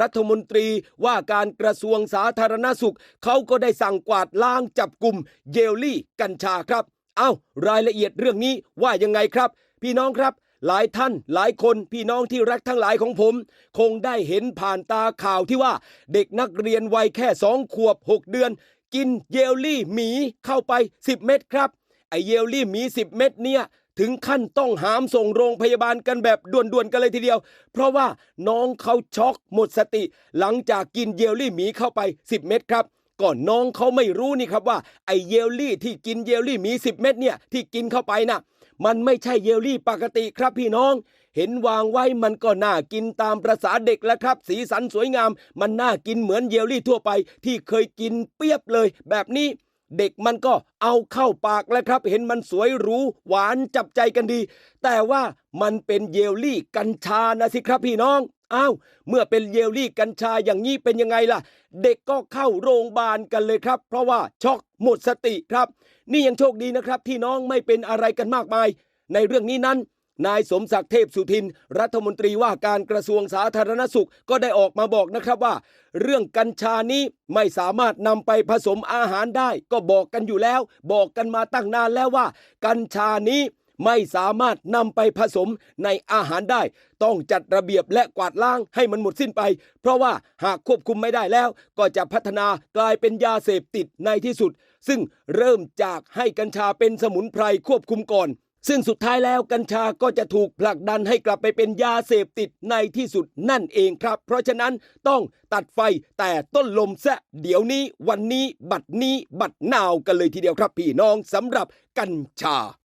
รัฐมนตรีว่าการกระทรวงสาธารณสุข เขาก็ได้สั่งกวาดล้างจับกลุ่มเยลลี่กัญชาครับ เอ้ารายละเอียดเรื่องนี้ว่ายังไงครับ พี่น้องครับหลายท่านหลายคนพี่น้องที่รักทั้งหลายของผม คงได้เห็นผ่านตาข่าวที่ว่า เด็กนักเรียนวัยแค่สองขวบ 6 เดือน กินเยลลี่หมีเข้าไป 10 เม็ดครับไอเยลลี่หมี 10 เม็ดเนี่ย ถึงขั้นต้องหามส่งโรงพยาบาลกันแบบด่วนๆกันเลยทีเดียว เพราะว่าน้องเขาช็อกหมดสติ หลังจากกินเยลลี่หมีเข้าไป 10 เม็ดครับก่อนน้องเขาไม่รู้นี่ครับว่าไอเยลลี่ที่กินเยลลี่หมี 10 เม็ดเนี่ยที่กินเข้าไปน่ะมันไม่ใช่เยลลี่ปกติครับพี่น้อง เห็นวางไว้มันก็น่ากินตามประษาเด็กแล้วครับ สีสันสวยงาม มันน่ากินเหมือนเยลลี่ทั่วไป ที่เคยกินเปียบเลยแบบนี้ เด็กมันก็เอาเข้าปากแล้วครับ เห็นมันสวยหรูหวานจับใจกันดี แต่ว่ามันเป็นเยลลี่กัญชานะสิครับพี่น้องอ้าวเมื่อเป็นเยลลี่กัญชาอย่างนี้เป็นยังไงล่ะ เด็กก็เข้าโรงพยาบาลกันเลยครับ เพราะว่าช็อกหมดสติครับ นี่ยังโชคดีนะครับ ที่น้องไม่เป็นอะไรกันมากมาย ในเรื่องนี้นั้น นายสมศักดิ์เทพสุทิน รัฐมนตรีว่าการกระทรวงสาธารณสุขก็ได้ออกมาบอกนะครับว่า เรื่องกัญชานี้ไม่สามารถนำไปผสมอาหารได้ ก็บอกกันอยู่แล้ว บอกกันมาตั้งนานแล้วว่า กัญชานี้ไม่สามารถนำไปผสมในอาหารได้ ต้องจัดระเบียบและกวาดล้างให้มันหมดสิ้นไป เพราะว่าหากควบคุมไม่ได้แล้ว ก็จะพัฒนากลายเป็นยาเสพติดในที่สุด ซึ่งเริ่มจากให้กัญชาเป็นสมุนไพรควบคุมก่อน ซึ่งสุดท้ายแล้วกัญชาก็จะถูกผลักดันให้กลับไปเป็นยาเสพติดในที่สุดนั่นเองครับ เพราะฉะนั้นต้องตัดไฟแต่ต้นลมซะเดี๋ยวนี้วันนี้บัดนี้บัดนาวกันเลยทีเดียวครับพี่น้องสำหรับกัญชา